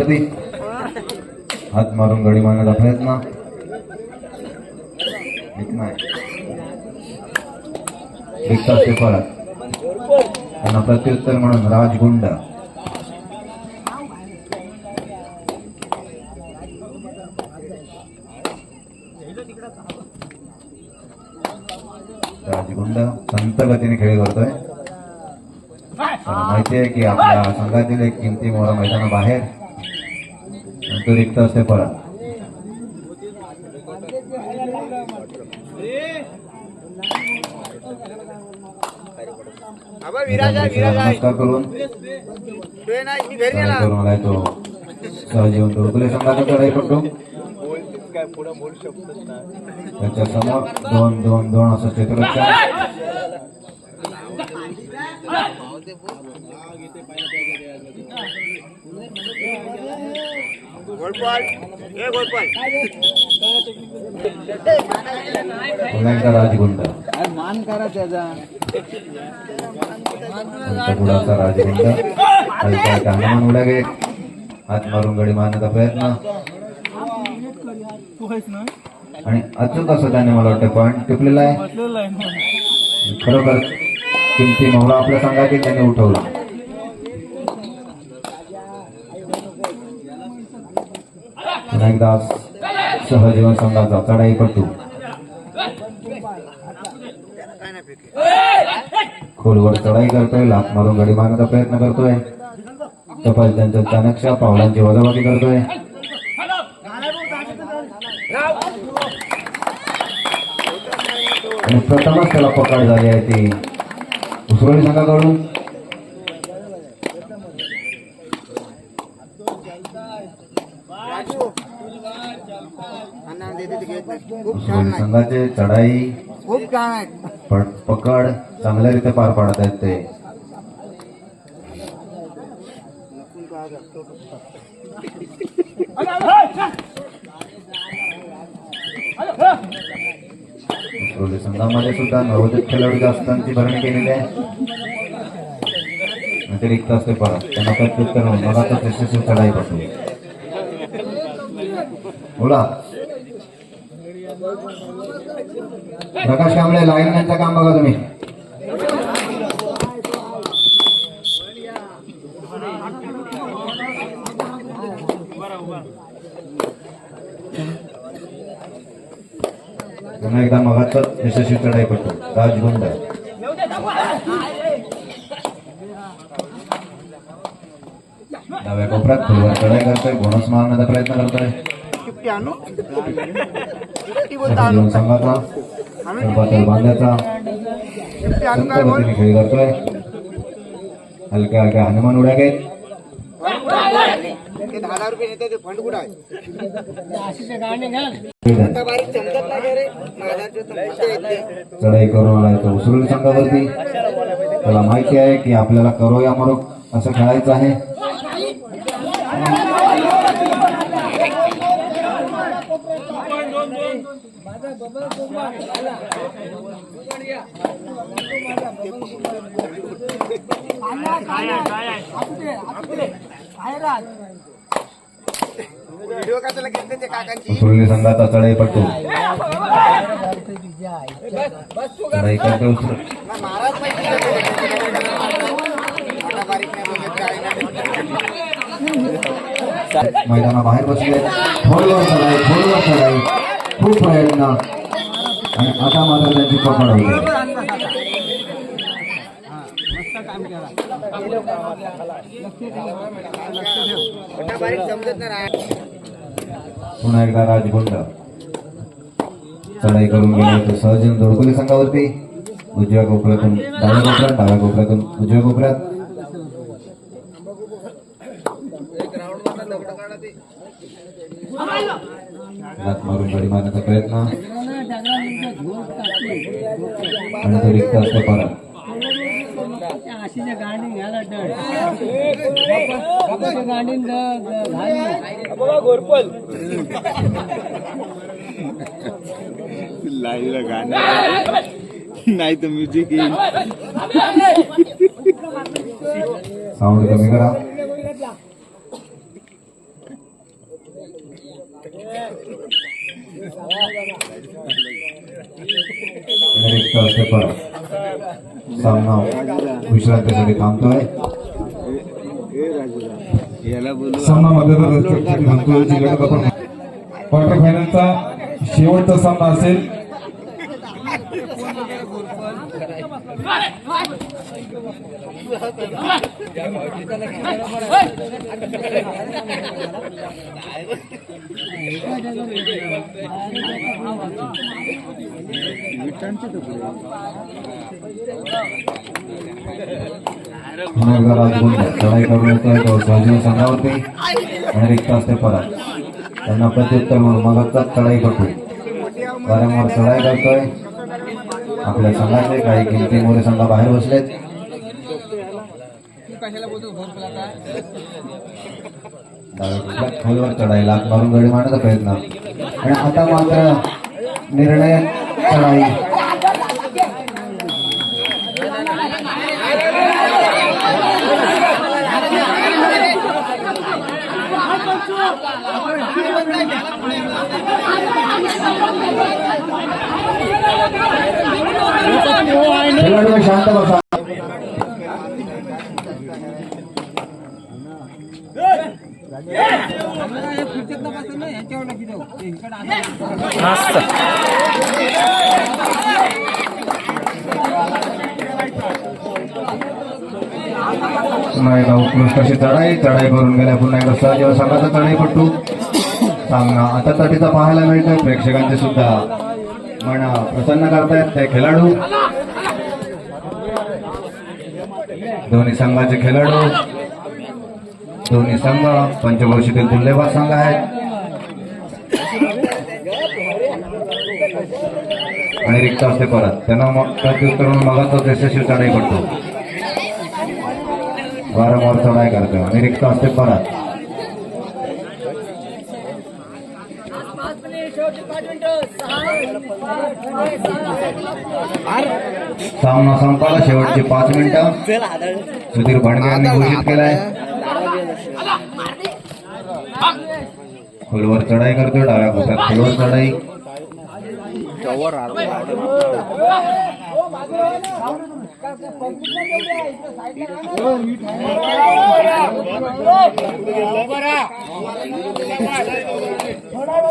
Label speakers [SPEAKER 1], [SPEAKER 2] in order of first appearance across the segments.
[SPEAKER 1] संघावरती हात मारून गडी मारण्याचा प्रयत्न. त्यांना प्रत्युत्तर म्हणून राजगुंड राजगुंड संत गतीने खेळ करतोय माहिती आहे की आपल्या संघातील एक किमती मोहरा मैदाना बाहेर तो रिक्त असते परत
[SPEAKER 2] आबा विराज आहे
[SPEAKER 1] नमस्कार करून. करून आलाय तो? सहजीवन दुर्गुले संघाचा
[SPEAKER 2] ना.
[SPEAKER 1] त्याच्यासमोर दोन दोन दोन असं क्षेत्ररक्षण
[SPEAKER 2] गोलपाल हे गोलपाल
[SPEAKER 1] पुन्हा एकदा राजगुंड
[SPEAKER 2] मान करा त्याचा.
[SPEAKER 1] राजगुंड. हात मारून गडी मारण्याचा प्रयत्न. आणि अचूक असं त्याने मला वाटतं पॉईंट टिपलेला आहे. खरोखर किमती मोहरा आपल्या संघातील त्यांनी उठवला. एकदा सहजीवन संघाचा चढाई पट्टू खोलवर चढाई करतोय लात मारून गडी मारण्याचा प्रयत्न करतोय. तपास त्यांच्या चाणक्या पावलांची वजावटी करतोय. आणि प्रथमच त्याला पकड झाली आहे ती. उसरोळी संघाकडून संघाचे चढाई
[SPEAKER 2] खूप छान आहे.
[SPEAKER 1] प- पकड चांगल्या रीते पार पाडत आहेत ते. उसरोळी संघामध्ये सुद्धा नवोदित खेळाडू जास्तांची भरणी केलेली आहे. अतिरिक्त असते परत. त्यांना प्रत्युत्तर म्हणून मला तर यशस्वी चढाई पाठवली बोला. प्रकाश कांबळे लाईन यांचं काम बघा तुम्ही पुन्हा एकदा मगाच यशस्वी चढाई पडतो राजगुंड डाव्या कोपऱ्यात खोलवर चढाई करतोय बोनस मारण्याचा प्रयत्न करतोय. संघाचा बांध्याचा खेळ करतोय. हलक्या हलक्या हनुमान उड्या घेत.
[SPEAKER 2] ते दहा दहा रुपये नेते ते फंड कुठं आहे?
[SPEAKER 1] चढाई करून आलाय तो उसरुल संघावरती त्याला माहिती आहे की आपल्याला करो या मरो असं खेळायचं आहे
[SPEAKER 2] व्हिडिओ कशाला घेतले ते काकांची.
[SPEAKER 1] उसरुली संघाचा चढाई पट्टू. चढाई करते उसरुल
[SPEAKER 2] ना महाराज माहिती आता बारीक नाही बघत काय नाही
[SPEAKER 1] मैदानाबाहेर बसले. थोडीवर चढाई थोडीवर चढाई. खूप प्रयत्न. आणि आता मात्र त्यांची पकड
[SPEAKER 2] बारीक समजत नाही
[SPEAKER 1] पुन्हा एकदा राजगुंड. चढाई करून गेले होते सहजन दोडकोली संघावरती. उजव्या कोपऱ्यातून डाव्या कोपऱ्यात डाव्या कोपऱ्यातून उजव्या कोपऱ्यात. मारून गडी मारण्याचा प्रयत्न आणि तो रिक्त असतो परत
[SPEAKER 3] आशीच्या
[SPEAKER 4] लाईव्ह गाणं नाही तर म्युझिक येईल
[SPEAKER 1] साऊंड कमी करा सामना विश्रांतीसाठी थांबतोय
[SPEAKER 5] सामना क्वार्टर फायनलचा शेवटचा सामना असेल.
[SPEAKER 1] लढाई एकदा राजगुंड चढाई करून येतोय संघावरती आणि रिक्त असते परत त्यांना प्रत्युत्तर म्हणून मगचा चढाई करतो वारंवार चढाई करतोय आपल्या संघाचे काही किमतीमुळे मोरे संघा बाहेर बसलेत. डावीकडल्या खोलवर चढायला लाख मारून गडी मारण्याचा प्रयत्न. आणि आता मात्र निर्णय चढाई. शांत बसा. पुन्हा एकदा चढाई चढाई करून गेल्या पुन्हा एकदा सहजीव संघाचा चढाई पट्टू. सामना आता तटीचा पाहायला मिळतोय प्रेक्षकांचे सुद्धा. मन प्रसन्न करतायत ते खेळाडू. दोन्ही संघाचे खेळाडू दोन्ही संघ पंचवर्षीतील तुल्यबाद संघ आहेत. आणि रिक्त असते परत. त्यांना मग प्रत्युत्तर म्हणून यशस्वी चढाई पडतो वारंवार चढाई करतो. आणि रिक्त असते परत. सामना संपाला शेवटचे पाच मिनिटं. सुधीर भांडगे यांनी घोषित केलाय. खोलवर चढाई करतोय डाव्या कोपऱ्यात खोलवर चढाई पुन्हा एकदा रिक्त रेड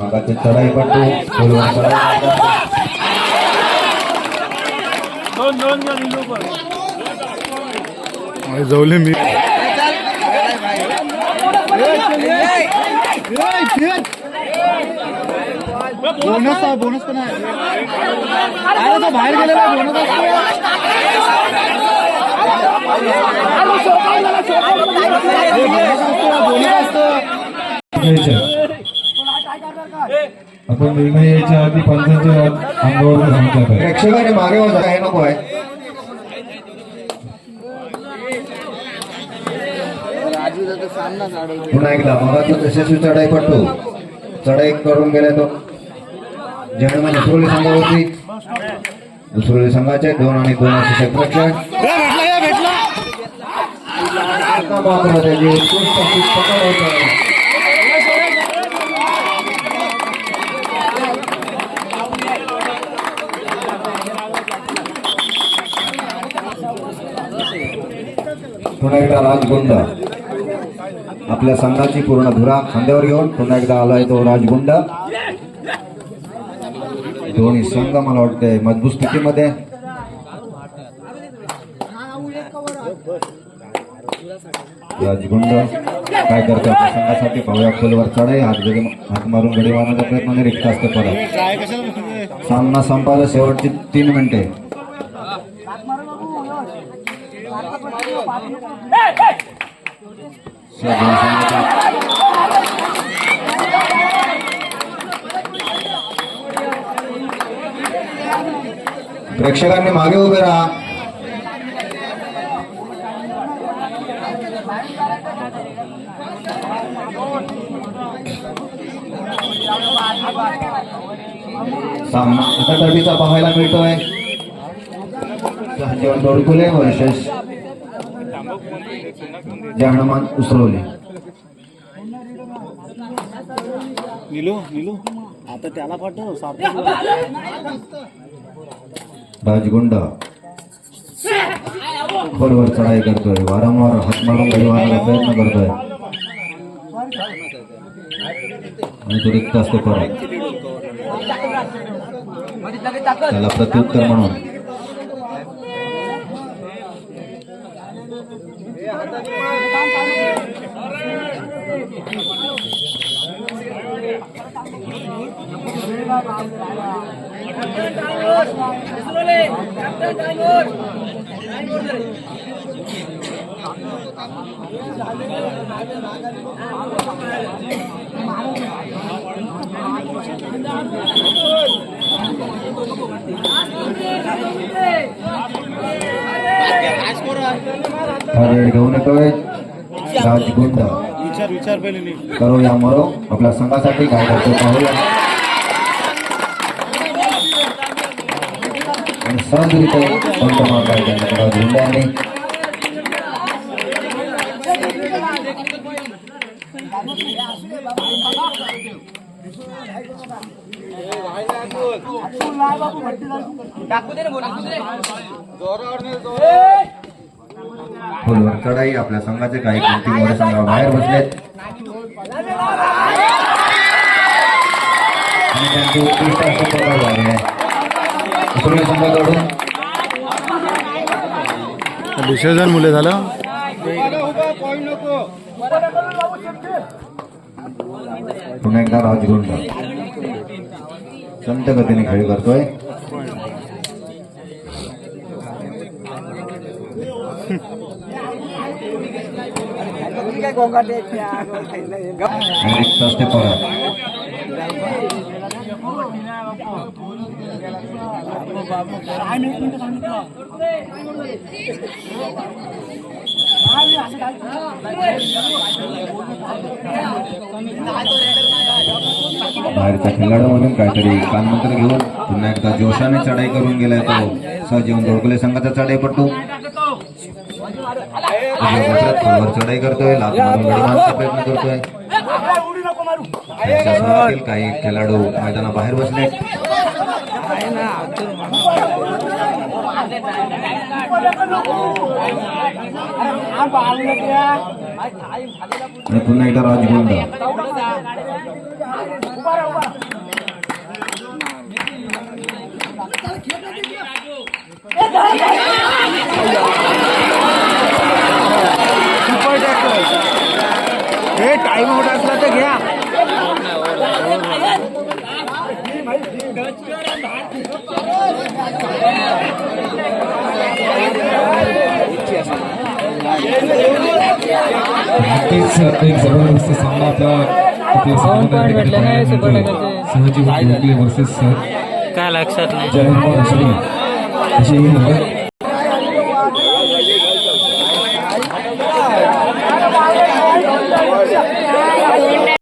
[SPEAKER 1] मगाची चढाई पट्टू खोलवर चढाई
[SPEAKER 5] जवले मी बोनस बोनस पण आहे. अरे तो बाहेर गेलेला बोनस आपण निर्णय यायच्या आधी पंचांच्या अंगावर सांगतात आहे
[SPEAKER 1] प्रेक्षकाने मागे वाजा हे नको आहे. पुन्हा एकदा मगाचा यशस्वी चढाई पट्टू चढाई करून गेला तो. जन्म उसरुली संघावरती सुरळी संघाचे दोन आणि दोन असे क्षेत्ररक्षण मात्र त्याची उत्कृष्ट पकड होत. पुन्हा एकदा राजगुंड. आपल्या संघाची पूर्ण धुरा खांद्यावर घेऊन पुन्हा एकदा आलाय तो राजगुंड. दोन्ही संघ मला वाटतंय मजबूत स्थितीमध्ये. राजगुंड काय करतो संघासाठी? पाहुया खोलवर चढाई. हात गडी हात मारून गडी मारण्याचा प्रयत्न आणि रिक्त असते परत. सामना संपायला शेवटची तीन मिनिटे. दोन संघाचे प्रेक्षकांनी मागे उभे राहा. सामना आता टर्बीचा पाहायला मिळतोय. संजीवन तोडकुले वर्षेस हनुमान उसरवले
[SPEAKER 5] निलू निलू. आता त्याला पाठव साप
[SPEAKER 1] राजगुंड. खोलवर चढाई करतोय. वारंवार हात मारून गडी प्रयत्न करतोय. आणि तो रिक्त असतो परत. त्याला प्रत्युत्तर म्हणून. हा रेड घेऊन येतोय राजगुंड।
[SPEAKER 5] विचार विचार पहिले नीट.
[SPEAKER 1] करो या मरो. आपल्या संघासाठी काय करतो पाहूया. आणि सहजरित्या पंत मारताय त्यांच्याकडे राजगुंड यांनी फुलवर चढाई आपल्या संघाचे काही कोणती मोरे संघ बाहेर बसलेत. संघाकडून.
[SPEAKER 5] विसर्जन मुले झालं.
[SPEAKER 1] पुन्हा एकदा राजगुंड. संत गतीने खेळ करतोय. आणि बाहेरच्या खेळाडूमधून काहीतरी कानमंत्र घेऊन पुन्हा एकदा जोशाने चढाई करून गेलाय तो. सहजीवन दोडकुले संघाचा चढाई पडतो चढाई करतोय लात मारून गडी मारण्याचा प्रयत्न करतोय. काही खेळाडू मैदानाबाहेर बसले. आणि पुन्हा एकदा राजगुंड.
[SPEAKER 5] हे टाइम आउट असला तर घ्या.
[SPEAKER 6] जबरदस्त सामना आपला वर्सेस
[SPEAKER 3] काय लक्षात नाही.